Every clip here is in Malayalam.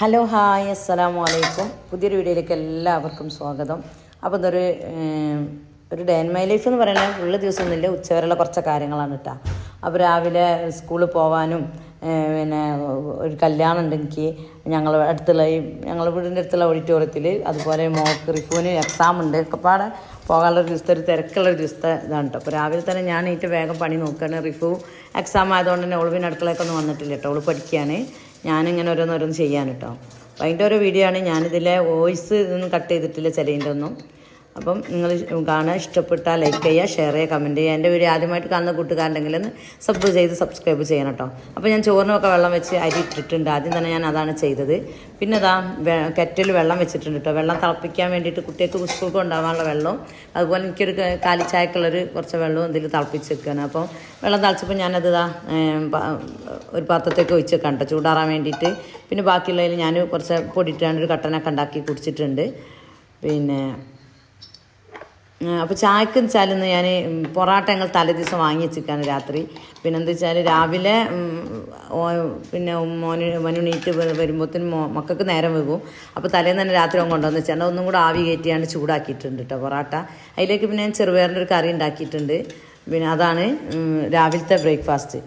ഹലോ ഹായ് അസ്സലാമു അലൈക്കും പുതിയൊരു വീഡിയോയിലേക്ക് എല്ലാവർക്കും സ്വാഗതം. അപ്പോൾ ഇതൊരു ഒരു ഡേ മൈ ലൈഫ് എന്ന് പറയുന്നത് ഫുള്ള് ദിവസമൊന്നുമില്ല. ഉച്ചവരെയുള്ള കുറച്ച് കാര്യങ്ങളാണ് കേട്ടോ അപ്പോൾ രാവിലെ സ്കൂളിൽ പോകാനും പിന്നെ ഒരു കല്യാണം ഉണ്ട് എനിക്ക് ഞങ്ങൾ അടുത്തുള്ള ഈ ഞങ്ങളുടെ വീടിന്റെ അടുത്തുള്ള ഓഡിറ്റോറിയത്തിൽ അതുപോലെ മോക്ക് റിഫോന് എക്സാം ഉണ്ട്. ഒക്കെപ്പാടെ പോകാനുള്ള ഒരു ദിവസത്തെ ഒരു തിരക്കുള്ള ഒരു ദിവസത്തെ ഇതാണ് കേട്ടോ അപ്പോൾ രാവിലെ തന്നെ ഞാൻ ഏറ്റവും വേഗം പണി നോക്കുകയാണ് റിഫു എക്സാം ആയതുകൊണ്ട് തന്നെ പിന്നെ അടുക്കളയൊക്കെ വന്നിട്ടില്ല കേട്ടോ ഓൾ പഠിക്കുകയാണ് ഞാനിങ്ങനെ ഓരോന്നോരോന്ന് ചെയ്യാൻ കേട്ടോ. അപ്പോൾ അതിന്റെ ഓരോ വീഡിയോ ആണ്. ഞാനിതിലെ വോയിസ് ഒന്നും കട്ട് ചെയ്തിട്ടില്ല ചിലതിന്റെ ഒന്നും അപ്പം നിങ്ങൾ കാണുക ഇഷ്ടപ്പെട്ടാൽ ലൈക്ക് ചെയ്യുക ഷെയർ ചെയ്യുക കമന്റ് ചെയ്യുക. എന്റെ വീഡിയോ ആദ്യമായിട്ട് കാണുന്ന കൂട്ടുകാരുണ്ടെങ്കിൽ ഒന്ന് സബ് ചെയ്ത് സബ്സ്ക്രൈബ് ചെയ്യണം കേട്ടോ. അപ്പോൾ ഞാൻ ചോറിനൊക്കെ വെള്ളം വെച്ച് അരി ഇട്ടിട്ടുണ്ട്. ആദ്യം തന്നെ ഞാൻ അതാണ് ചെയ്തത്. പിന്നെ ഇതാ കെറ്റിൽ വെള്ളം വെച്ചിട്ടുണ്ട് കേട്ടോ. വെള്ളം തിളപ്പിക്കാൻ വേണ്ടിയിട്ട് കുട്ടികൾക്ക് സ്കൂൾക്ക് ഉണ്ടാകാനുള്ള വെള്ളവും അതുപോലെ എനിക്കൊരു കാലിച്ചായക്കുള്ളൊരു കുറച്ച് വെള്ളവും ഇതിൽ തിളപ്പിച്ച് വെക്കുകയാണ് അപ്പോൾ വെള്ളം തിളച്ചപ്പോൾ ഞാനത് ഇതാ ഒരു പാത്രത്തേക്ക് ഒഴിച്ച് വെക്കാം കേട്ടോ. ചൂടാറാൻ വേണ്ടിയിട്ട്. പിന്നെ ബാക്കിയുള്ളതിൽ ഞാൻ കുറച്ച് പൊടിയിട്ടാണ്ട് ഒരു കട്ടനൊക്കെ ഉണ്ടാക്കി കുടിച്ചിട്ടുണ്ട്. പിന്നെ അപ്പോൾ ചായക്ക് വെച്ചാൽ ഇന്ന് ഞാൻ പൊറാട്ട ഞങ്ങൾ തലേ ദിവസം വാങ്ങി വെച്ചിരിക്കാണ് രാത്രി. പിന്നെ എന്താ വെച്ചാൽ രാവിലെ പിന്നെ മോന് മനുണീറ്റ് വരുമ്പോഴത്തേനും മക്കൾക്ക് നേരം വെക്കും അപ്പോൾ തലേന്ന് തന്നെ രാത്രി കൊണ്ടുവന്ന് വെച്ചാൽ ഒന്നും കൂടെ ആവി കയറ്റിയാണ് ചൂടാക്കിയിട്ടുണ്ട് കേട്ടോ പൊറാട്ട. അതിലേക്ക് പിന്നെ ഞാൻ ചെറുപയറിന്റെ ഒരു കറി ഉണ്ടാക്കിയിട്ടുണ്ട്. പിന്നെ അതാണ് രാവിലത്തെ ബ്രേക്ക്ഫാസ്റ്റ്.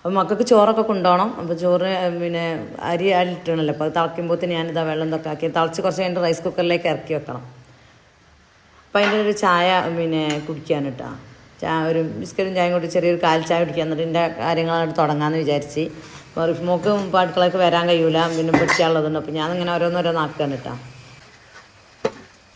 അപ്പോൾ മക്കൾക്ക് ചോറൊക്കെ കൊണ്ടുപോകണം അപ്പോൾ ചോറ് പിന്നെ അരി അരിട്ടണല്ലോ അപ്പോൾ അത് തിളയ്ക്കുമ്പോഴത്തേന് ഞാനിതാ വെള്ളം ഇതൊക്കെ ആക്കി തിളച്ച് കുറച്ച് കഴിഞ്ഞിട്ട് റൈസ് കുക്കറിലേക്ക് ഇറക്കി വെക്കണം. അപ്പം അതിന്റെ ഒരു ചായ പിന്നെ കുടിക്കാൻ കേട്ടോ ചായ ഒരു ബിസ്ക്കറ്റും ചായയും കൂടി ചെറിയൊരു കാൽ ചായ കുടിക്കാൻ എന്നിട്ട് എന്റെ കാര്യങ്ങളായിട്ട് തുടങ്ങാമെന്ന് വിചാരിച്ച്. അപ്പോൾ റിഫ്മോക്ക് പാട്ടുകളൊക്കെ വരാൻ കഴിയൂല പിന്നെ പിടിച്ചാളുള്ളതുണ്ട് അപ്പോൾ ഞാനിങ്ങനെ ഓരോന്നോരോന്ന് ആക്കാൻ കേട്ടോ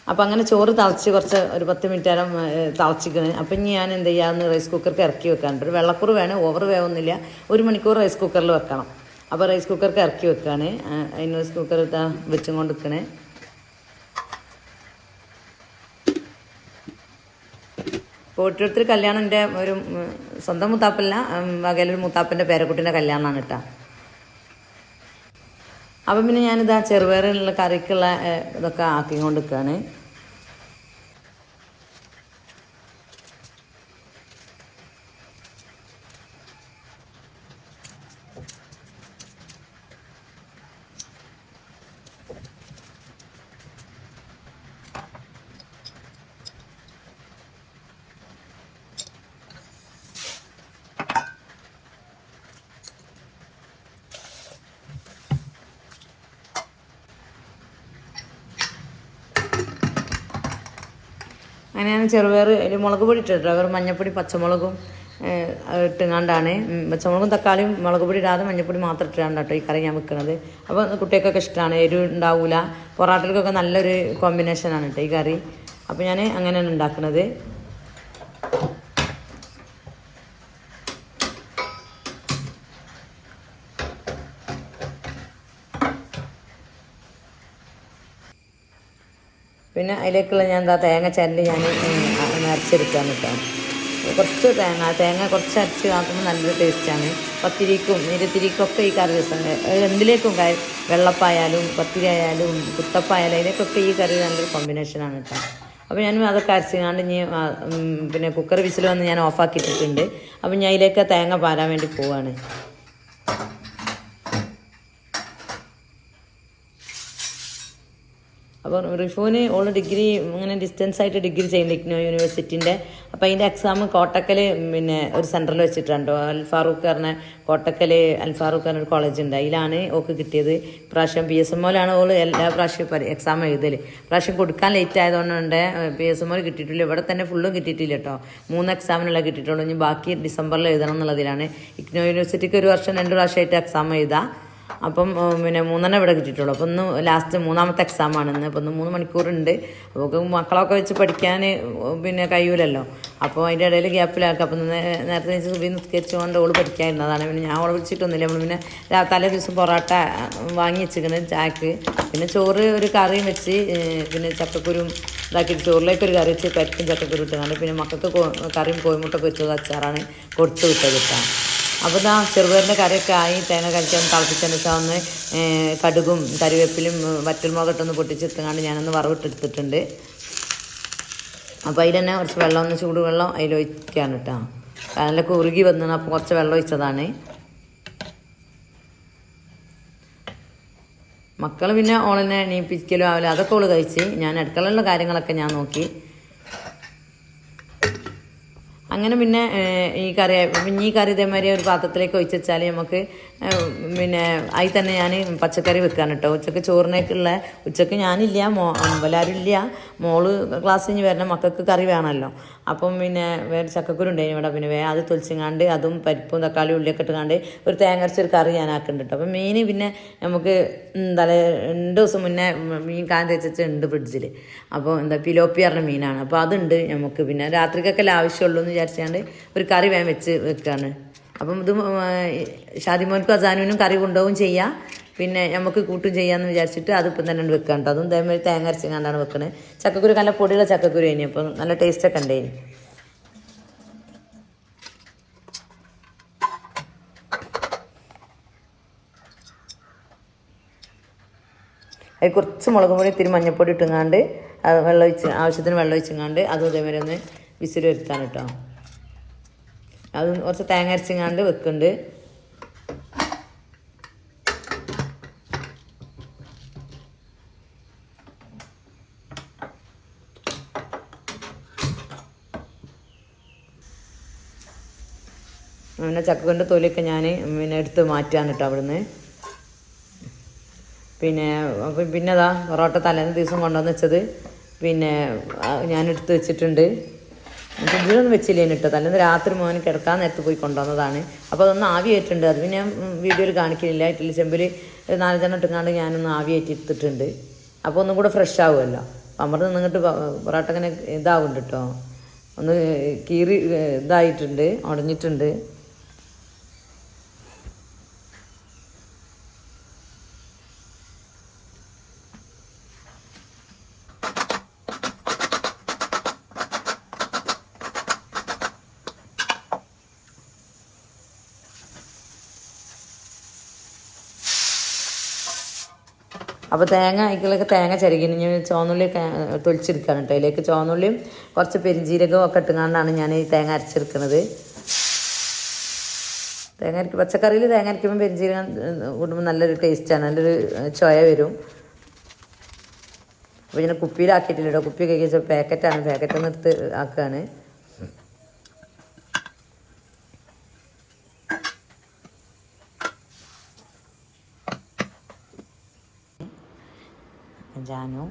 അപ്പോൾ അങ്ങനെ ചോറ് തിളച്ച് കുറച്ച് ഒരു പത്ത് മിനിറ്റ് നേരം തിളച്ചിക്കണ്. അപ്പം ഇനി ഞാൻ എന്ത് ചെയ്യാമെന്ന് റൈസ് കുക്കർക്ക് ഇറക്കി വെക്കാനുണ്ട്. ഒരു വെള്ളക്കുറ് വേണം ഓവർ വേവൊന്നുമില്ല. ഒരു മണിക്കൂർ റൈസ് കുക്കറിൽ വെക്കണം. അപ്പോൾ റൈസ് കുക്കർക്ക് ഇറക്കി വെക്കുകയാണ് അതിന് റൈസ് കുക്കർ വെച്ചും കൊണ്ട് നിൽക്കണേ കോട്ടിയെടുത്തൊരു കല്യാണം എന്റെ ഒരു സ്വന്തം മുത്താപ്പല്ല വകയിലൊരു മുത്താപ്പന്റെ പേരക്കുട്ടിന്റെ കല്യാണമാണ് കേട്ടോ. അപ്പം പിന്നെ ഞാനിത് ആ ചെറുപയറിനുള്ള കറിക്കുള്ള ഇതൊക്കെ ആക്കിക്കൊണ്ട് നിൽക്കുകയാണ് അങ്ങനെ ഞാൻ ചെറുപയർ മുളക് പൊടി ഇട്ടിട്ട് അവർ മഞ്ഞപ്പൊടി പച്ചമുളകും ഏഹ്, ഇട്ടുങ്ങാണ്ടാണ്. പച്ചമുളകും തക്കാളിയും മുളക് പൊടി ഇടാതെ മഞ്ഞപ്പൊടി മാത്രം ഇട്ടാണ് കേട്ടോ ഈ കറി ഞാൻ വെക്കുന്നത് അപ്പോൾ കുട്ടികൾക്കൊക്കെ ഇഷ്ടമാണ് എരിവ് ഉണ്ടാവില്ല പൊറാട്ടകൾക്കൊക്കെ നല്ലൊരു കോമ്പിനേഷനാണ് കേട്ടോ ഈ കറി. അപ്പോൾ ഞാൻ അങ്ങനെയാണ് ഉണ്ടാക്കുന്നത് പിന്നെ അതിലേക്കുള്ള ഞാൻ എന്താ തേങ്ങ ചരണ്ടി ഞാൻ അരച്ചെടുക്കാൻ നിൽക്കാം. കുറച്ച് തേങ്ങ തേങ്ങ കുറച്ച് അരച്ച് ആക്കുമ്പോൾ നല്ലൊരു ടേസ്റ്റാണ്. പത്തിരിക്കും ഇരത്തിരിക്കും ഒക്കെ ഈ കറി രസം. എന്തിലേക്കും വെള്ളപ്പായാലും പത്തിരി ആയാലും കുത്തപ്പായാലും അതിലേക്കൊക്കെ ഈ കറി നല്ലൊരു കോമ്പിനേഷനാണ് കേട്ടോ. അപ്പോൾ ഞാൻ അതൊക്കെ അരച്ചുകൊണ്ട് ഇനി പിന്നെ കുക്കർ വിസിൽ വന്ന് ഞാൻ ഓഫാക്കിയിട്ടിട്ടുണ്ട് അപ്പം ഞാൻ അതിലേക്ക് തേങ്ങ പാരാൻ വേണ്ടി പോവാണ്. അപ്പോൾ റിഫുവിന് ഓൾ ഡിഗ്രി ഇങ്ങനെ ഡിസ്റ്റൻസ് ആയിട്ട് ഡിഗ്രി ചെയ്യുന്നുണ്ട് ഇഗ്നോ യൂണിവേഴ്സിറ്റിന്റെ അപ്പോൾ അതിന്റെ എക്സാം കോട്ടക്കൽ പിന്നെ ഒരു സെന്ററിൽ വെച്ചിട്ടുണ്ടോ? അൽ ഫാറൂഖ് പറഞ്ഞ കോട്ടക്കൽ അൽഫാറൂഖ് പറഞ്ഞ ഒരു കോളേജ് ഉണ്ട്. അതിലാണ് ഓക്ക് കിട്ടിയത്. പ്രാവശ്യം പി എസ് എം ഒയിലാണ് ഓൾ എല്ലാ പ്രാവശ്യം എക്സാം എഴുതൽ പ്രാവശ്യം കൊടുക്കാൻ ലേറ്റ് ആയതുകൊണ്ട് പി എസ് എം ഒയിൽ കിട്ടിയിട്ടില്ല. ഇവിടെ തന്നെ ഫുള്ളും കിട്ടിയിട്ടില്ല കേട്ടോ മൂന്ന് എക്സാമിനുള്ള കിട്ടിയിട്ടുള്ളൂ. ഇനി ബാക്കി ഡിസംബറിൽ എഴുതണം എന്നുള്ളതിലാണ്. ഇക്നോ യൂണിവേഴ്സിറ്റിക്ക് ഒരു വർഷം രണ്ട് പ്രാവശ്യമായിട്ട് എക്സാം എഴുതാം. അപ്പം പിന്നെ മൂന്നെണ്ണം ഇവിടെ കിട്ടിയിട്ടുള്ളൂ. അപ്പം ഒന്ന് ലാസ്റ്റ് മൂന്നാമത്തെ എക്സാം ആണ് ഇന്ന്. അപ്പം ഒന്ന് മൂന്ന് മണിക്കൂറുണ്ട്. അപ്പോൾ മക്കളൊക്കെ വെച്ച് പഠിക്കാൻ പിന്നെ കഴിയൂലല്ലോ. അപ്പോൾ അതിന്റെ ഇടയിൽ ഗ്യാപ്പിലാക്കുക അപ്പം നേരത്തെ വെച്ച് സുബി നിസ്കരിച്ചുകൊണ്ട് ഓൾ പഠിക്കാനിരുന്നതാണ് പിന്നെ ഞാൻ ഓളെ വിളിച്ചിട്ടൊന്നുമില്ല. നമ്മൾ പിന്നെ തലേ ദിവസം പൊറോട്ട വാങ്ങി വെച്ചിരിക്കുന്നത് ചാക്ക്. പിന്നെ ചോറ് ഒരു കറിയും വെച്ച് പിന്നെ ചക്കക്കുരും ഇതാക്കിയിട്ട് ചോറിലേക്ക് ഒരു കറി വെച്ച് പരിപ്പും ചക്കക്കുരു ഇട്ടുകൊണ്ട് പിന്നെ മക്കൾക്ക് കറിയും കോഴിമുട്ടൊക്കെ വെച്ചത് അച്ചാറാണ്. കൊടുത്തു വിട്ടത് കേട്ടോ അപ്പോൾ ഇതാ ചെറുപയറിന്റെ കറിയൊക്കെ ആയി തേങ്ങ കഴിച്ചാൽ തിളപ്പിച്ചതിന് ശേഷം ഒന്ന് കടുകും കറിവേപ്പിലും പൊട്ടിച്ച് പൊട്ടിച്ചെടുത്തങ്ങാണ്ട് ഞാനൊന്ന് വറവിട്ടെടുത്തിട്ടുണ്ട്. അപ്പോൾ അതിൽ തന്നെ കുറച്ച് വെള്ളം ഒന്ന് ചൂടുവെള്ളം അതിൽ ഒഴിക്കുകയാണ് കേട്ടോ നല്ല കുറുകി വന്നു അപ്പോൾ കുറച്ച് വെള്ളം ഒഴിച്ചതാണ്. മക്കൾ പിന്നെ ഓളെന്നെ എണീപ്പിക്കലും ആവില്ല അതൊക്കെ ഓൾ കഴിച്ച്. ഞാൻ അടുക്കളയിലുള്ള കാര്യങ്ങളൊക്കെ ഞാൻ നോക്കി. അങ്ങനെ പിന്നെ ഈ കറി പിന്നെ ഈ കറി ഇതേമാതിരി ഒരു പാത്രത്തിലേക്ക് ഒഴിച്ചാൽ നമുക്ക് പിന്നെ അതിൽ തന്നെ ഞാൻ പച്ചക്കറി വെക്കാൻ കേട്ടോ ഉച്ചയ്ക്ക് ചോറിനേക്കുള്ള ഉച്ചയ്ക്ക് ഞാനില്ല മോ എല്ലാവരും ഇല്ല. മോൾ ക്ലാസ് കഴിഞ്ഞ് വരണം മക്കൾക്ക് കറി വേണമല്ലോ അപ്പം പിന്നെ വേറെ ചക്കക്കുരു ഉണ്ടായിരുന്നു ഇവിടെ. പിന്നെ വേ അത് തൊലിച്ചിങ്ങാണ്ട് അതും പരിപ്പും തക്കാളി ഉള്ളിയൊക്കെ ഇട്ടുകാണ്ട് ഒരു തേങ്ങ അരച്ചൊരു കറി ഞാൻ ആക്കുന്നുണ്ട് അപ്പം മീൻ പിന്നെ നമുക്ക് എന്താ രണ്ട് ദിവസം മുന്നേ മീൻ കാൻ തേച്ചുണ്ട് ഫ്രിഡ്ജിൽ അപ്പോൾ എന്താ പിലോപ്പി പറഞ്ഞ മീനാണ്. അപ്പോൾ അതുണ്ട് നമുക്ക് പിന്നെ. രാത്രിക്കൊക്കെ ആവശ്യമുള്ളൂ എന്ന് വിചാരിച്ചാണ്ട് ഒരു കറി വേം വെച്ച് വെക്കുകയാണ് അപ്പം ഇത് ഷാദിമോൻക്കും അസാനുവിനും കറി കൊണ്ടുപോകും ചെയ്യാം. പിന്നെ നമുക്ക് കൂട്ടും ചെയ്യാമെന്ന് വിചാരിച്ചിട്ട് അതിപ്പം തന്നെ ഉണ്ട് വെക്കാൻ കേട്ടോ. അതും ഇതേമാതിരി തേങ്ങ അരച്ചിങ്ങാണ്ടാണ് വെക്കണത് ചക്കക്കുരു നല്ല പൊടിയുള്ള ചക്കക്കുരു ഇനി അപ്പം നല്ല ടേസ്റ്റൊക്കെ ഉണ്ടായിന് അതിൽ കുറച്ച് മുളക് പൊടി ഇത്തിരി മഞ്ഞൾപ്പൊടി ഇട്ടുങ്ങാണ്ട് വെള്ളം ഒഴിച്ച് ആവശ്യത്തിന് വെള്ളം ഒഴിച്ചുങ്ങാണ്ട് അതും ഇതേമാതിരി ഒന്ന് വിസിൽ വരുത്താൻ കേട്ടോ. അത് കുറച്ച് തേങ്ങ അരച്ചിങ്ങാണ്ട് വെക്കുന്നുണ്ട് പിന്നെ ചക്കന്റെ തൊലിയൊക്കെ ഞാൻ പിന്നെ എടുത്ത് മാറ്റാൻ കേട്ടോ അവിടുന്ന്. പിന്നെ പിന്നെ അതാ പൊറോട്ട തലേന്ന് ദിവസം കൊണ്ടുവന്ന് വെച്ചത്. പിന്നെ ഞാൻ എടുത്ത് വെച്ചിട്ടുണ്ട്. ഫ്രിഡ്ജിലൊന്നും വെച്ചില്ല കേട്ടോ. തലേന്ന് രാത്രി മോന് കിടക്കാൻ നേരത്ത് പോയി കൊണ്ടുവന്നതാണ്. അപ്പോൾ അതൊന്ന് ആവിയേറ്റുണ്ട് അത് പിന്നെ വീഡിയോയിൽ കാണിക്കുന്നില്ല ഇഡ്ഡലി ചെമ്പിൽ നാലഞ്ചെണ്ണം ഇട്ടുങ്ങാണ്ട് ഞാനൊന്ന് ആവിയായിട്ട് എടുത്തിട്ടുണ്ട്. അപ്പോൾ ഒന്നും കൂടെ ഫ്രഷ് ആവുമല്ലോ. അമൃത് നിന്നിട്ട് പൊറോട്ട ഇങ്ങനെ ഇതാവുന്നുണ്ട് കേട്ടോ. ഒന്ന് കീറി ഇതായിട്ടുണ്ട് ഉടഞ്ഞിട്ടുണ്ട് അപ്പോൾ തേങ്ങ അതിലേക്ക് തേങ്ങ ചരിക്കുന്നു ഞാൻ ചുവന്നുള്ളി തൊലിച്ചെടുക്കുകയാണ് കേട്ടോ. അതിലേക്ക് ചുവന്നുള്ളിയും കുറച്ച് പെരിഞ്ചീരകവും ഒക്കെ ഇട്ടുകൊണ്ടാണ് ഞാൻ ഈ തേങ്ങ അരച്ചെടുക്കുന്നത് തേങ്ങ അരക്ക് പച്ചക്കറിയിൽ തേങ്ങ അരക്കുമ്പോൾ പെരിഞ്ചീരകം കൂടുമ്പോൾ നല്ലൊരു ടേസ്റ്റാണ് നല്ലൊരു ചൊയ വരും. അപ്പോൾ ഞാൻ കുപ്പിയിലാക്കിയിട്ടില്ല കേട്ടോ. കുപ്പി കഴിക്കുക പാക്കറ്റാണ് പാക്കറ്റ് നിർത്ത് ആക്കുകയാണ് ജാനു.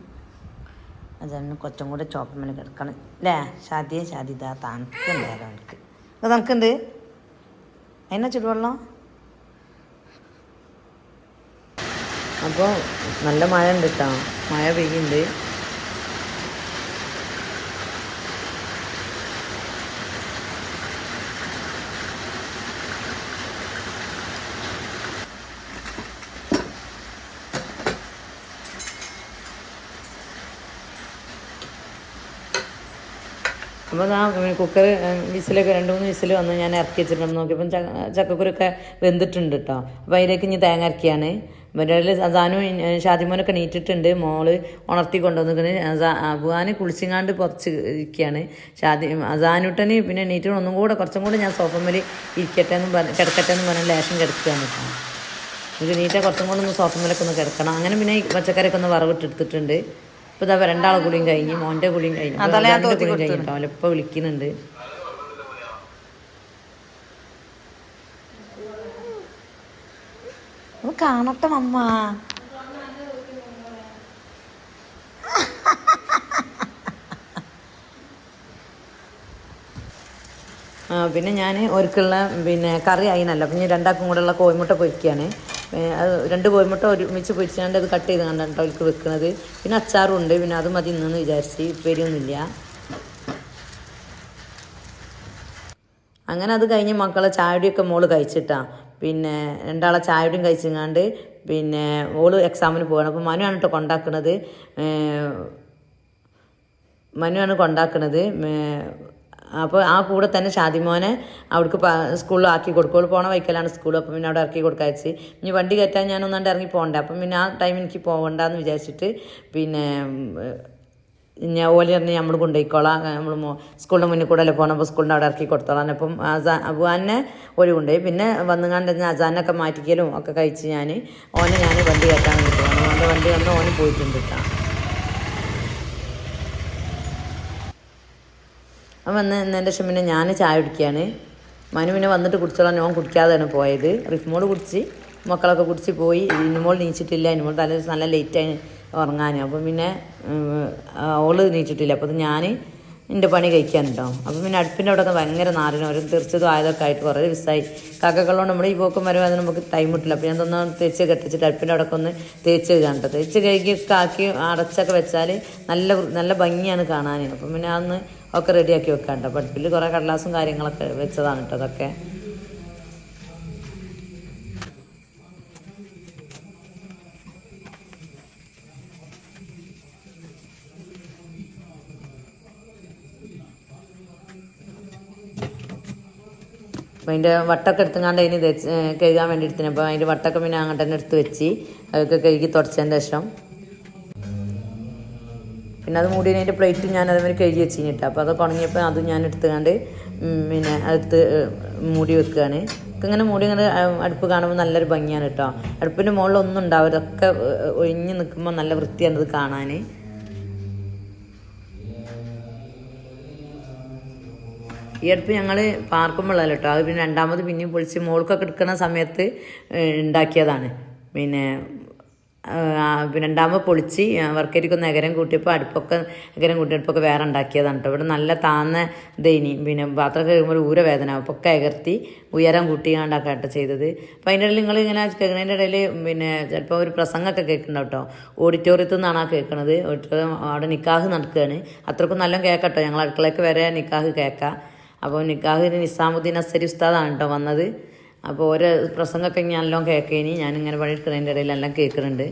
അതാണ് കുറച്ചും കൂടെ ചോപ്പമ്മൽ കിടക്കണം. അല്ലേ ഷാദിയെ ഷാദി ഇതാ തണുക്കുണ്ടായിരുന്നു അവൾക്ക് അപ്പോൾ തണുക്കുണ്ട്. എന്നാ ചുടുവെള്ളം. അപ്പോൾ നല്ല മഴ ഉണ്ട് കേട്ടോ മഴ പെയ്യുന്നുണ്ട് അപ്പോൾ ആ കുക്കർ വിസിലൊക്കെ രണ്ട് മൂന്ന് വിസിൽ വന്ന് ഞാൻ ഇറക്കി വെച്ചിട്ടുണ്ട് നോക്കിയപ്പം ചക്ക ചക്കക്കുരൊക്കെ വെന്തിട്ടുണ്ട് കേട്ടോ അപ്പോൾ അതിലേക്ക് ഇനി തേങ്ങ ഇറക്കിയാണ് ഇവരുടെ സാനു ഷാദിമോനൊക്കെ നീറ്റിട്ടുണ്ട്. മോൾ ഉണർത്തി കൊണ്ടുവന്നിരിക്കുന്നത് അബുവാന് കുളിച്ചിങ്ങാണ്ട് പുറച്ച് ഇരിക്കുകയാണ് ഷാദി അസാനുട്ടന് പിന്നെ നീറ്റിന് ഒന്നും കൂടെ കുറച്ചും കൂടെ ഞാൻ സോഫമ്മൽ ഇരിക്കട്ടെ എന്ന് പറഞ്ഞ് കിടക്കട്ടെ എന്ന് പറഞ്ഞ് ലേശം കിടക്കുകയാണ് എനിക്ക് നീറ്റ കുറച്ചും കൂടെ ഒന്ന് സോഫമ്മലൊക്കെ ഒന്ന് കിടക്കണം. അങ്ങനെ പിന്നെ പച്ചക്കറിയൊക്കെ ഒന്ന് വറവിട്ടെടുത്തിട്ടുണ്ട് ഇപ്പൊ ഇതാ രണ്ടാളെ കുളിയും കഴിഞ്ഞ് മോന്റെ കുളിയും കഴിഞ്ഞു. കുളിയും കഴിഞ്ഞിട്ടോ അവലിപ്പ വിളിക്കുന്നുണ്ട്. കാണട്ടെ മമ്മ. പിന്നെ ഞാൻ ഒരുക്കുള്ള പിന്നെ കറി ആയിന്നല്ല പിന്നെ രണ്ടാൾക്കും കൂടെ ഉള്ള കോഴിമുട്ട പൊരിക്കുകയാണ് അത് രണ്ട് കോഴിമുട്ട ഒരുമിച്ച് പൊരിച്ചാണ്ട് അത് കട്ട് ചെയ്ത് കണ്ടാണ് കേട്ടോ അവർക്ക് വെക്കുന്നത്. പിന്നെ അച്ചാറും ഉണ്ട് പിന്നെ അത് മതി ഇന്നെന്ന് വിചാരിച്ച് ഇപ്പരിയൊന്നുമില്ല അങ്ങനെ അത് കഴിഞ്ഞ് മക്കളെ ചായയുടെയൊക്കെ മോൾ കഴിച്ചിട്ടാ. പിന്നെ രണ്ടാളെ ചായയുടെയും കഴിച്ചങ്ങാണ്ട് പിന്നെ ഓൾ എക്സാമിന് പോകണം അപ്പോൾ മനുവാണ് കേട്ടോ കൊണ്ടാക്കുന്നത് മനുവാണ് കൊണ്ടാക്കുന്നത് അപ്പോൾ ആ കൂടെ തന്നെ ഷാദിമോനെ അവിടേക്ക് സ്കൂളിൽ ആക്കി കൊടുക്കുള്ളൂ പോണ വൈക്കലാണ് സ്കൂൾ അപ്പം പിന്നെ അവിടെ ഇറക്കി കൊടുക്കാച്ച് ഇനി വണ്ടി കയറ്റാൻ ഞാൻ ഒന്നാണ്ട് ഇറങ്ങി പോകണ്ടേ? അപ്പം പിന്നെ ആ ടൈം എനിക്ക് പോകണ്ടെന്ന് വിചാരിച്ചിട്ട് പിന്നെ ഞാൻ ഓലി പറഞ്ഞ് നമ്മൾ കൊണ്ടുപോയിക്കോളാം. നമ്മൾ സ്കൂളിന്റെ മുന്നിൽ കൂടെ അല്ലേ പോകണം അപ്പോൾ സ്കൂളിന്റെ അവിടെ ഇറക്കി കൊടുത്തോളാം. അപ്പം അസാ അബുവാനെ ഒരു കൊണ്ടുപോയി. പിന്നെ വന്നുകൊണ്ട് അസാനൊക്കെ മാറ്റിക്കലും ഒക്കെ കഴിച്ച് ഞാൻ ഓനെ ഞാൻ വണ്ടി കയറ്റാൻ വേണ്ടി പോകണം അതുകൊണ്ട് പോയിട്ടുണ്ട് കേട്ടോ അവൻ വന്ന് എന്നതിന്റെ ശേഷം പിന്നെ ഞാൻ ചായ കുടിക്കുകയാണ്. മനു പിന്നെ വന്നിട്ട് കുടിച്ചോളാം ഞാൻ കുടിക്കാതെയാണ് പോയത്. റിഫ്മോൾ കുടിച്ച് മക്കളൊക്കെ കുടിച്ച് പോയി. ഇനിമോൾ നീച്ചിട്ടില്ല. ഇനിമോൾ തലേ ദിവസം നല്ല ലേറ്റായി ഉറങ്ങാൻ അപ്പം പിന്നെ ഓൾ നീച്ചിട്ടില്ല. അപ്പോൾ ഞാൻ എന്റെ പണി കഴിക്കാനുണ്ടാവും അപ്പം പിന്നെ അടുപ്പിന്റെ അവിടെ ഭയങ്കര നാരനും ഒരു തെറിച്ചതും ആയതൊക്കെ ആയിട്ട് കുറേ ദിവസമായി കാക്കകളുകൊണ്ട് നമ്മുടെ ഈ പോക്കും അതിന് നമുക്ക് ടൈം കിട്ടില്ല. അപ്പം ഞാൻ തന്നെ തേച്ച് കെട്ടിച്ചിട്ട് അടുപ്പിന്റെ അവിടെ ഒന്ന് തേച്ച് കണ്ടത് തേച്ച് കഴുകി കാക്കി അടച്ചൊക്കെ വെച്ചാൽ നല്ല നല്ല ഭംഗിയാണ് കാണാൻ അപ്പം പിന്നെ അന്ന് ഒക്കെ റെഡിയാക്കി വെക്കാണ്ട്. അപ്പം അടുപ്പിൽ കുറേ കടലാസും കാര്യങ്ങളൊക്കെ വെച്ചതാണ് കേട്ടോ അതൊക്കെ. അപ്പോൾ അതിന്റെ വട്ടൊക്കെ എടുത്തുകൊണ്ട് അതിന് തേച്ച് കഴുകാൻ വേണ്ടി എടുത്തിന്. അപ്പോൾ അതിന്റെ വട്ടൊക്കെ പിന്നെ അങ്ങോട്ട് തന്നെ എടുത്ത് വെച്ച് അതൊക്കെ കഴുകി തുടച്ചതിന്റെ ശേഷം. പിന്നെ അത് മൂടി അതിന്റെ പ്ലേറ്റ് ഞാൻ അതേമാതിരി കഴുകി വെച്ചിട്ട് അപ്പോൾ അതൊക്കെ ഉണങ്ങിയപ്പോൾ അതും ഞാൻ എടുത്തുകൊണ്ട് പിന്നെ അടുത്ത് മൂടി വെക്കുകയാണ് ഇങ്ങനെ മൂടി ഇങ്ങനെ അടുപ്പ് കാണുമ്പോൾ നല്ലൊരു ഭംഗിയാണ് കേട്ടോ അടുപ്പിന്റെ മുകളിൽ ഒന്നും ഉണ്ടാവും ഇതൊക്കെ ഒഴിഞ്ഞ് നിൽക്കുമ്പോൾ നല്ല വൃത്തിയാണ് അത് കാണാൻ ഈ അടുപ്പ് ഞങ്ങൾ പാർക്കുമ്പോഴല്ലോ കേട്ടോ അത് പിന്നെ രണ്ടാമത് പിന്നെയും പൊളിച്ച് മോൾക്കൊക്കെ എടുക്കുന്ന സമയത്ത് ഉണ്ടാക്കിയതാണ്. പിന്നെ പിന്നെ രണ്ടാമത് പൊളിച്ച് വർക്കരിക്കൊന്ന് എകരം കൂട്ടിയപ്പോൾ അടുപ്പൊക്കെ എകരം അടുപ്പൊക്കെ വേറെ ഉണ്ടാക്കിയതാണ് കേട്ടോ ഇവിടെ നല്ല താന്ന ദൈനി പിന്നെ പാത്രം കഴിയുമ്പോൾ ഊര വേദന അപ്പോൾ ഒക്കെ എകർത്തി ഉയരം കൂട്ടിയാണ്ടാക്കാം കേട്ടോ ചെയ്തത്. അപ്പോൾ അതിന്റെ ഇടയിൽ നിങ്ങൾ ഇങ്ങനെ കേൾക്കുന്നതിന്റെ ഇടയിൽ പിന്നെ ചിലപ്പോൾ ഒരു പ്രസംഗമൊക്കെ കേൾക്കുന്നുണ്ട് കേട്ടോ ഓഡിറ്റോറിയത്തിൽ നിന്നാണ് ആ കേൾക്കുന്നത് ഓഡിറ്റോറിയം അവിടെ നിക്കാഹ് നടക്കുകയാണ് അത്രക്കും നല്ല കേൾക്കട്ടോ ഞങ്ങൾ അടുക്കളയ്ക്ക് വരെ നിക്കാഹ് കേൾക്കാം. അപ്പോൾ നിക്കാഹിന് നിസാമുദ്ദീൻ അസരി ഉസ്താദാണ് കേട്ടോ വന്നത്. അപ്പോൾ ഓരോ പ്രസംഗമൊക്കെ ഞാൻ എല്ലാം കേൾക്കേനി. ഞാനിങ്ങനെ പണിയെടുക്കുന്നതിന്റെ ഇടയിൽ എല്ലാം കേൾക്കുന്നുണ്ട്.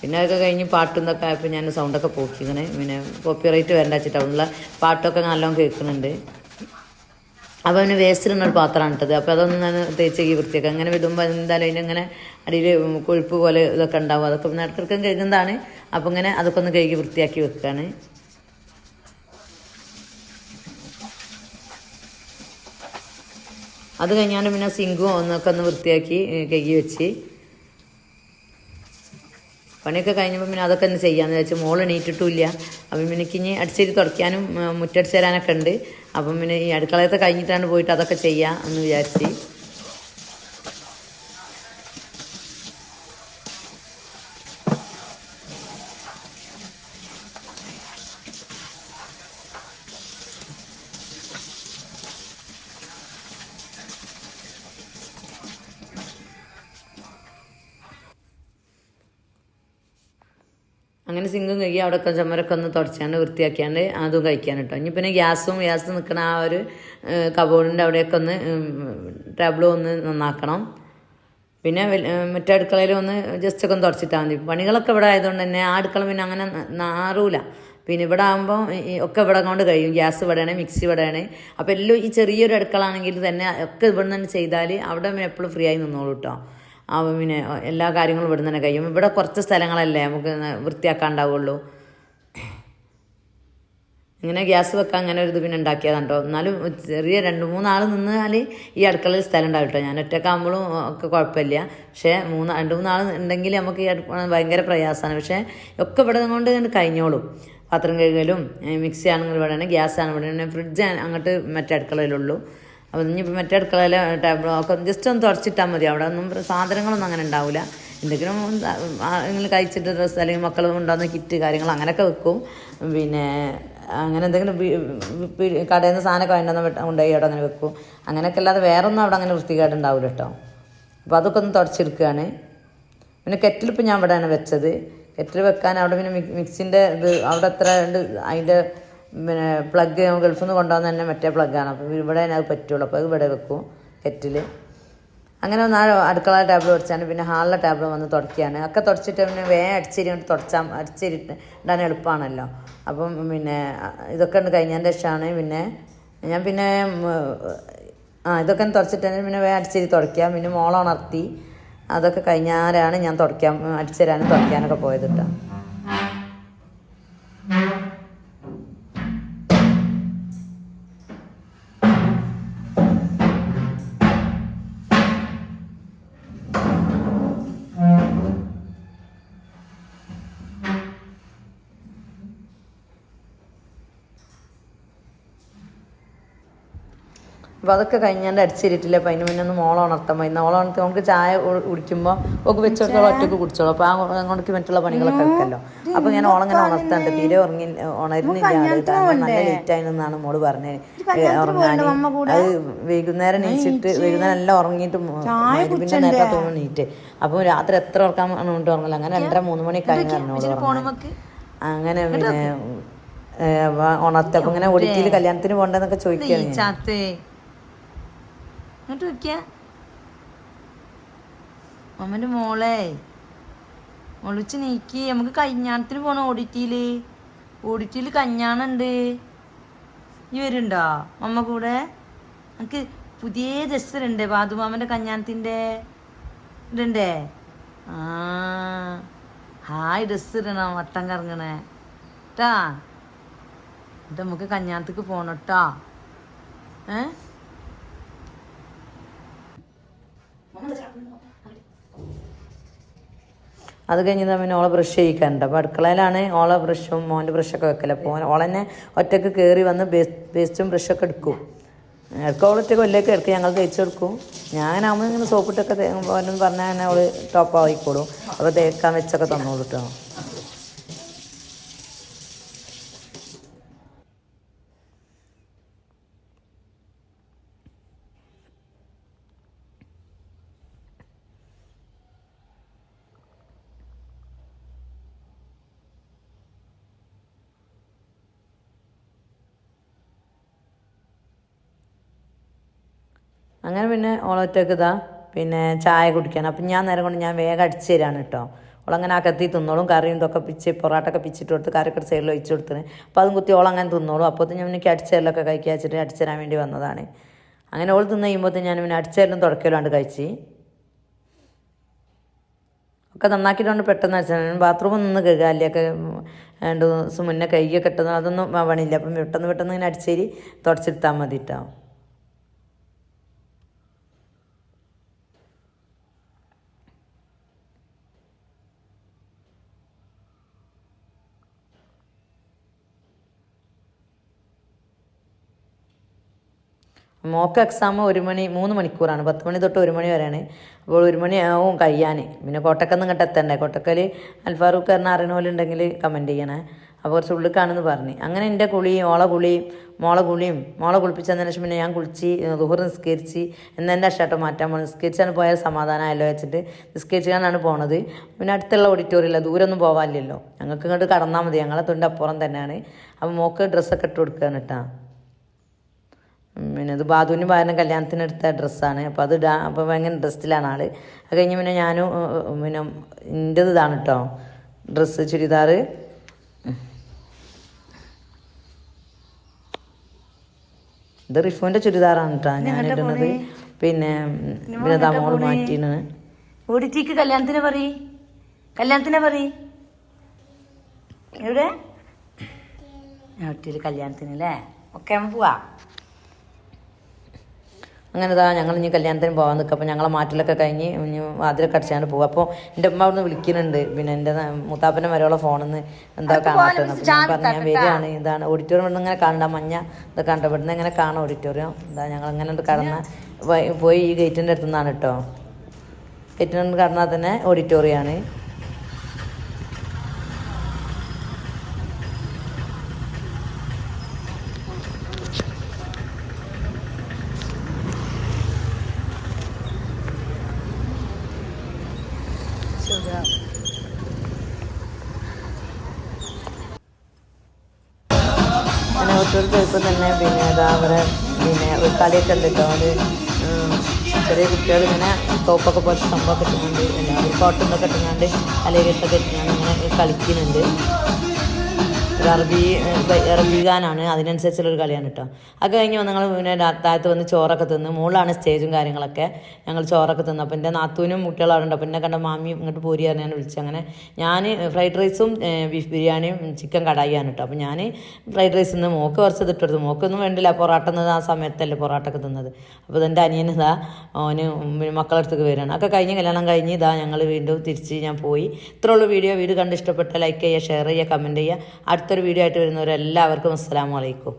പിന്നെ അതൊക്കെ കഴിഞ്ഞ് പാട്ടും ഇതൊക്കെ ആയപ്പോൾ ഞാൻ സൗണ്ടൊക്കെ പോക്കി ഇങ്ങനെ പിന്നെ കോപ്പിറൈറ്റ് വരണ്ട വെച്ചിട്ട് അവിടെ പാട്ടൊക്കെ നല്ലോണം കേൾക്കുന്നുണ്ട്. അപ്പോൾ അവന് വേസ്റ്റിലുള്ള പാത്രമാണ് ഇട്ടത്. അപ്പോൾ അതൊന്നും ഞാൻ തേച്ച് ഈ വൃത്തിയൊക്കെ അങ്ങനെ വിടുമ്പോൾ എന്തായാലും അതിന്റെ ഇങ്ങനെ അടിയിൽ കൊഴുപ്പ് പോലെ ഇതൊക്കെ ഉണ്ടാവും. അതൊക്കെ ഒന്ന് കഴിഞ്ഞതാണ് അപ്പോൾ ഇങ്ങനെ അതൊക്കെ ഒന്ന് കഴുകി വൃത്തിയാക്കി വെക്കുകയാണ്. അത് കഴിഞ്ഞാൽ പിന്നെ സിങ്കും ഒന്നൊക്കെ ഒന്ന് വൃത്തിയാക്കി കഴുകി വെച്ച്. പണിയൊക്കെ കഴിഞ്ഞപ്പോൾ പിന്നെ അതൊക്കെ ഒന്ന് ചെയ്യാന്ന് വെച്ചാൽ മോൾ എണീറ്റിട്ടുമില്ല. അപ്പം പിന്നെ ഇനി അടിച്ചേരി തുടയ്ക്കാനും മുറ്റടിച്ചേരാനൊക്കെ ഉണ്ട്. അപ്പം പിന്നെ ഈ അടുക്കളയത്തെ കഴിഞ്ഞിട്ടാണ് പോയിട്ട് അതൊക്കെ ചെയ്യാം എന്ന് വിചാരിച്ച് അങ്ങനെ സിങ്കും കഴുകി അവിടെ ഒക്കെ ചുമരൊക്കെ ഒന്ന് തുടച്ചാണ്ട് വൃത്തിയാക്കിയാണ്ട് അതും കഴിക്കാൻ കേട്ടോ ഇനി പിന്നെ ഗ്യാസും ഗ്യാസ് നിൽക്കുന്ന ആ ഒരു കബോർഡിന്റെ അവിടെയൊക്കെ ഒന്ന് ടേബിളും ഒന്ന് നന്നാക്കണം. പിന്നെ മറ്റേ അടുക്കളയിൽ ഒന്ന് ജസ്റ്റ് ഒക്കെ ഒന്ന് തുടച്ചിട്ടാൽ മതി. പണികളൊക്കെ ഇവിടെ ആയതുകൊണ്ട് തന്നെ ആ അടുക്കള പിന്നെ അങ്ങനെ നാറൂല. പിന്നെ ഇവിടെ ആകുമ്പോൾ ഒക്കെ ഇവിടെ കൊണ്ട് കഴിയും. ഗ്യാസ് ഇവിടെയാണ് മിക്സി ഇവിടെയാണ്. അപ്പോൾ എല്ലാം ഈ ചെറിയൊരു അടുക്കള ആണെങ്കിൽ തന്നെ ഒക്കെ ഇവിടെ തന്നെ ചെയ്താൽ അവിടെ എപ്പോഴും ഫ്രീ ആയി നിന്നോളൂ കേട്ടോ പിന്നെ എല്ലാ കാര്യങ്ങളും ഇവിടെ തന്നെ കഴിയും. ഇവിടെ കുറച്ച് സ്ഥലങ്ങളല്ലേ നമുക്ക് വൃത്തിയാക്കാൻ ഉണ്ടാവുള്ളൂ ഇങ്ങനെ ഗ്യാസ് വെക്കാൻ അങ്ങനെ ഒരു ഇത് പിന്നെ ഉണ്ടാക്കിയതാണ് കേട്ടോ എന്നാലും ചെറിയ രണ്ട് മൂന്നാൾ നിന്നാൽ ഈ അടുക്കളയിൽ സ്ഥലം ഉണ്ടാവും കേട്ടോ ഞാൻ ഒറ്റക്കാകുമ്പോഴും ഒക്കെ കുഴപ്പമില്ല. പക്ഷേ മൂന്ന് രണ്ട് മൂന്നാൾ ഉണ്ടെങ്കിൽ നമുക്ക് ഈ ഭയങ്കര പ്രയാസമാണ്. പക്ഷേ ഒക്കെ ഇവിടെ കൊണ്ട് കഴിഞ്ഞോളും. പാത്രം കഴുകലും മിക്സി ആണെങ്കിൽ ഇവിടെയാണ് ഗ്യാസ് ആണ് ഇവിടെ ഫ്രിഡ്ജ് അങ്ങോട്ട് മറ്റേ അടുക്കളയിലുള്ളൂ. അപ്പോൾ ഇനിയിപ്പോൾ മറ്റേ അടുക്കളയിലെ ടേബിളോ ഒക്കെ ജസ്റ്റ് ഒന്ന് തുടച്ചിട്ടാൽ മതി. അവിടെ ഒന്നും സാധനങ്ങളൊന്നും അങ്ങനെ ഉണ്ടാവില്ല എന്തെങ്കിലും നിങ്ങൾ കഴിച്ചിട്ട് ഡ്രസ്സ് അല്ലെങ്കിൽ മക്കൾ ഉണ്ടാകുന്ന കിറ്റ് കാര്യങ്ങൾ അങ്ങനെയൊക്കെ വെക്കും. പിന്നെ അങ്ങനെ എന്തെങ്കിലും കടയിൽ നിന്ന് സാധനമൊക്കെ വേണ്ടെന്ന് കൊണ്ടുപോയി അവിടെ അങ്ങനെ വെക്കും. അങ്ങനെയൊക്കെ അല്ലാതെ വേറെ ഒന്നും അവിടെ അങ്ങനെ വൃത്തികേടുണ്ടാവില്ല കേട്ടോ അപ്പോൾ അതൊക്കെ ഒന്ന് തുടച്ചെടുക്കുകയാണ് പിന്നെ കെറ്റിൽ ഇപ്പോൾ ഞാൻ ഇവിടെയാണ് വെച്ചത്. കെറ്റിൽ വെക്കാൻ അവിടെ പിന്നെ മിക്- മിക്സിന്റെ ഇത് അവിടെ എത്ര ഉണ്ട്? അതിന്റെ പിന്നെ പ്ലഗ് ഗൾഫിൽ നിന്ന് കൊണ്ടുവന്ന തന്നെ മറ്റേ പ്ലഗ്ഗാണ് അപ്പോൾ ഇവിടെ അത് പറ്റുള്ളൂ. അപ്പോൾ അത് ഇവിടെ വെക്കും കെറ്റിൽ അങ്ങനെ ഒന്ന് അടുക്കള ടേബിൾ തുടച്ചാണ്. പിന്നെ ഹാളിലെ ടേബിൾ വന്ന് തുടക്കുകയാണ് ഒക്കെ തുടച്ചിട്ട് പിന്നെ വേഗം അടിച്ചേരി കൊണ്ട് തുടച്ചാൽ അടിച്ചേരിട്ട് ഇടാൻ എളുപ്പമാണല്ലോ. അപ്പം പിന്നെ ഇതൊക്കെ ഉണ്ട് കഴിഞ്ഞതിന്റെ ശേഷമാണ് പിന്നെ ഞാൻ പിന്നെ ആ ഇതൊക്കെ ഒന്ന് തുടച്ചിട്ട് പിന്നെ വേഗം അടിച്ചേരി തുടയ്ക്കാം. പിന്നെ മോളെ ഉണർത്തി. അതൊക്കെ കഴിഞ്ഞാലാണ് ഞാൻ തുടയ്ക്കാൻ അടിച്ചേരാനും തുടയ്ക്കാനൊക്കെ പോയത് കേട്ടോ അപ്പോൾ അതൊക്കെ കഴിഞ്ഞാണ്ട് അടിച്ചിരിട്ടില്ല അപ്പം അതിന് മുന്നേ ഒന്ന് മോളെ ഉണർത്താൻ പോയി. മോളെ ഉണർത്തി നമുക്ക് ചായ കുടിക്കുമ്പോൾ ഒക്കെ വെച്ചെടുത്തോളം ഒറ്റയ്ക്ക് കുടിച്ചോളൂ. അപ്പോൾ ആ അങ്ങോട്ട് മറ്റുള്ള പണികളൊക്കെ എടുക്കല്ലോ. അപ്പോൾ ഞാൻ ഓളങ്ങനെ ഉണർത്താണ്ട് തീരെ ഉറങ്ങി ഉണരുന്നില്ല. നല്ല ലേറ്റ് ആയിരുന്നാണ് മോൾ പറഞ്ഞത് ഉറങ്ങാൻ അത് വൈകുന്നേരം നീച്ചിട്ട് വൈകുന്നേരം എല്ലാം ഉറങ്ങിയിട്ട് പിന്നെ നേരത്തെ തോന്നുന്നു നീറ്റ് അപ്പോൾ രാത്രി എത്ര ഉറക്കാൻ കൊണ്ട് ഉറങ്ങില്ല അങ്ങനെ രണ്ടര മൂന്ന് മണി കഴിഞ്ഞു പറഞ്ഞോളൂ അങ്ങനെ പിന്നെ ഉണർത്തപ്പോ ഇങ്ങനെ ഒടിറ്റിയിൽ കല്യാണത്തിന് പോണ്ടെന്നൊക്കെ ചോദിക്കുകയാണ് ഇങ്ങോട്ട് വെക്ക അമ്മന്റെ മോളെ ഒളിച്ച് നീക്കി. നമുക്ക് കല്യാണത്തിന് പോണ ഓഡിറ്റിയിൽ? ഓഡിറ്റിയിൽ കല്യാണുണ്ട്. ഈ വരുണ്ടോ? അമ്മ കൂടെ? നമുക്ക് പുതിയ ഡ്രസ്സുണ്ട് ബാദുമാമന്റെ കല്യാണത്തിന്റെ ഇടണ്ടേ? ആ ഹായ് ഡ്രസ്സ് ഇടണം വട്ടം കറങ്ങണേ. ട്ടാ. എന്നിട്ട് നമുക്ക് കല്യാണത്തേക്ക് പോണട്ടോ. ഏ? അത് കഴിഞ്ഞ് പിന്നെ ഓളെ ബ്രഷ് ചെയ്യിക്കാറുണ്ട് അപ്പോൾ അടുക്കളയിലാണ് ഓളെ ബ്രഷും മോന്റെ ബ്രഷൊക്കെ വെക്കൽ. അപ്പോൾ ഓളെന്നെ ഒറ്റയ്ക്ക് കയറി വന്ന് പേസ്റ്റും ബ്രഷൊക്കെ എടുക്കും. ഇടയ്ക്ക് ഓൾ ഒറ്റയ്ക്ക് വലിയൊക്കെ എടുക്കും ഞങ്ങൾ തേച്ച് കൊടുക്കും. ഞാനാകുമ്പോൾ ഇങ്ങനെ സോപ്പിട്ടൊക്കെ പറഞ്ഞാൽ തന്നെ അവൾ ടോപ്പ് ആയിക്കോളും. അപ്പോൾ തേക്കാൻ വെച്ചൊക്കെ തന്നോളൂ കേട്ടോ അങ്ങനെ പിന്നെ ഓളൊറ്റക്ക് ഇതാ പിന്നെ ചായ കുടിക്കാൻ അപ്പം ഞാൻ നേരം കൊണ്ട് ഞാൻ വേഗം അടിച്ചു തരാണ് കേട്ടോ ഓളങ്ങനെ അകത്തി തിന്നോളും കറിയും ഇതൊക്കെ പിച്ച് പൊറാട്ടൊക്കെ പിച്ചിട്ട് കൊടുത്ത് കറിയൊക്കെ സൈഡിൽ ഒഴിച്ചു കൊടുത്തിന്. അപ്പോൾ അതും കുത്തി ഓളങ്ങനെ തിന്നോളും. അപ്പോൾ ഞാൻ എനിക്ക് അടിച്ചേരലൊക്കെ കഴിക്കുക വെച്ചിട്ട് അടിച്ചു തരാൻ വേണ്ടി വന്നതാണ്. അങ്ങനെ ഓൾ തിന്ന് കഴിയുമ്പോൾ ഞാൻ പിന്നെ അടിച്ചേരലും തുടക്കലാണ്ട് കഴിച്ച്. ഒക്കെ നന്നാക്കിയിട്ടുണ്ട് പെട്ടെന്ന് അടിച്ചാൽ ബാത്റൂമിൽ നിന്ന് കഴുകാല്ലൊക്കെ രണ്ട് ദിവസം മുന്നേ കഴുകിയൊക്കെ ഇട്ടത് അതൊന്നും പണിയില്ല. അപ്പം പെട്ടെന്ന് പെട്ടെന്ന് ഇങ്ങനെ അടിച്ചേരി തുടച്ചെടുത്താൽ മതി കേട്ടോ മോക്ക് എക്സാം ഒരു മണി മൂന്ന് മണിക്കൂറാണ്. പത്ത് മണി തൊട്ട് ഒരു മണി വരെയാണ്. അപ്പോൾ ഒരു ആവും കഴിയാൻ പിന്നെ കോട്ടക്കം ഇങ്ങോട്ട് എത്തണ്ടേ? കോട്ടക്കൽ അൽഫാറൂഖ് കാരണം അറിയണ പോലെ ഉണ്ടെങ്കിൽ കമന്റ് ചെയ്യണേ. അപ്പോൾ കുറച്ച് ഉള്ളിക്കാണെന്ന് പറഞ്ഞു. അങ്ങനെ എന്റെ കുളി ഓള കുളിയും മോളെ കുളിയും മോളെ കുളിപ്പിച്ചതിന് ശേഷം പിന്നെ ഞാൻ കുളിച്ച് ദുഹർ നിസ്കരിച്ച് എന്ന് എന്റെ ഷർട്ട് മാറ്റാൻ പോകണം നിസ്കരിച്ചാണ് പോയാൽ സമാധാനമായല്ലോ വെച്ചിട്ട് നിസ്കരിച്ചാണ് പോണത്. പിന്നെ അടുത്തുള്ള ഓഡിറ്റോറിയമില്ല ദൂരൊന്നും പോകാനില്ലല്ലോ ഞങ്ങൾക്ക് ഇങ്ങോട്ട് കടന്നാൽ മതി. ഞങ്ങളെ തൊണ്ട് അപ്പുറം തന്നെയാണ്. അപ്പോൾ മോക്ക് ഡ്രസ്സൊക്കെ ഇട്ട് കൊടുക്കുകയാണ് കേട്ടോ പിന്നെ ഇത് ബാധുവിന് പകരം കല്യാണത്തിന് എടുത്ത ഡ്രസ്സാണ്. അപ്പോൾ അത് ഇടാ അപ്പോൾ ഭയങ്കര ഇൻട്രസ്റ്റിലാണ് ആൾ. അത് കഴിഞ്ഞ് പിന്നെ ഞാനും പിന്നെ എന്റെ ഇതാണ് കേട്ടോ ഡ്രസ്സ് ചുരിദാർ ഇത് റിഫുവിന്റെ ചുരിദാറാണ് കേട്ടോ ഞാൻ ഇടുന്നത്. പിന്നെ പിന്നെ തമോൾ മാറ്റിയാണ്. ഓഡിറ്റിക്ക് കല്യാണത്തിന് പറയ്. കല്യാണത്തിന് പറയ്. എവിടെ? ഓഡിറ്റിയിൽ കല്യാണത്തിന് അല്ലേ ഓക്കെ നമുക്ക് പോവാ. അങ്ങനെ ഇതാ ഞങ്ങൾ ഇനി കല്യാണത്തിന് പോകാൻ നിൽക്കുക അപ്പോൾ ഞങ്ങളെ മാറ്റിലൊക്കെ കഴിഞ്ഞ് ഇനി വാതിലൊക്കെ അടിച്ചാണ്ട് പോകും അപ്പോൾ എന്റെ അമ്മ അവിടുന്ന് വിളിക്കുന്നുണ്ട് പിന്നെ എന്റെ മുത്താപ്പന്റെ വരെയുള്ള ഫോണിൽ നിന്ന് എന്താ ഞാൻ പറഞ്ഞു ഞാൻ വരികയാണ്. ഇതാണ് ഓഡിറ്റോറിയം ഇവിടുന്ന് ഇങ്ങനെ കാണണ്ട മഞ്ഞ ഇത് കണ്ട ഇവിടുന്ന് ഇങ്ങനെ കാണാം ഓഡിറ്റോറിയം എന്താ ഞങ്ങൾ അങ്ങനെ കടന്ന് പോയി- പോയി ഈ ഗേറ്റിന്റെ അടുത്തുനിന്നാണ് കേട്ടോ ഗേറ്റിന്റെ കടന്നാൽ തന്നെ ഓഡിറ്റോറിയമാണ് കളിയൊക്കെ ഉണ്ട് ചെറിയ കുട്ടികൾ ഇങ്ങനെ തോപ്പൊക്കെ പോലത്തെ സംഭവമൊക്കെ ഇട്ടുകൊണ്ട് എല്ലാവരും കോട്ടൊന്നൊക്കെ ഇട്ടുകൊണ്ട് കെട്ടൊക്കെ ഇട്ടുകൊണ്ട് ഇങ്ങനെ കളിക്കുന്നുണ്ട്. ഒരു അറബി അറബി ഗാനാണ് അതിനനുസരിച്ചുള്ളൊരു കളിയാണ് കേട്ടോ അത് കഴിഞ്ഞ് ഞങ്ങൾ പിന്നെ താഴത്ത് വന്ന് ചോറൊക്കെ തിന്ന് മുകളിലാണ് സ്റ്റേജും കാര്യങ്ങളൊക്കെ. ഞങ്ങൾ ചോറൊക്കെ തിന്നു. അപ്പം എന്റെ നാത്തൂനും കുട്ടികളും അവിടെ ഉണ്ട്. അപ്പം എന്നെ കണ്ട മാമിയും ഇങ്ങോട്ട് പൂരി ഞാൻ വിളിച്ചു അങ്ങനെ ഞാൻ ഫ്രൈഡ് റൈസും ബീഫ് ബിരിയാണിയും ചിക്കൻ കടായിയാണ് കേട്ടോ അപ്പം ഞാൻ ഫ്രൈഡ് റൈസ് നിന്ന് മോക്ക് കുറച്ച് തിട്ടെടുത്തു മോക്കൊന്നും വേണ്ടില്ല. പൊറോട്ട എന്നത് ആ സമയത്തല്ലേ പൊറാട്ടൊക്കെ തിന്നത്. അപ്പോൾ ഇതെന്റെ അനിയൻ ഓന് പിന്നെ മക്കളടുത്തേക്ക് വരികയാണ് ഒക്കെ കഴിഞ്ഞ് കല്യാണം കഴിഞ്ഞ് ഇതാ ഞങ്ങൾ വീണ്ടും തിരിച്ച് ഞാൻ പോയി. ഇത്രയുള്ള വീഡിയോ. വീട് കണ്ട് ഇഷ്ടപ്പെട്ട ലൈക്ക് ചെയ്യുക ഷെയർ ചെയ്യുക കമന്റ് ചെയ്യുക. അടുത്തൊരു വീഡിയോ ആയിട്ട് വരുന്നവരെല്ലാവർക്കും അസ്സാം വലൈക്കും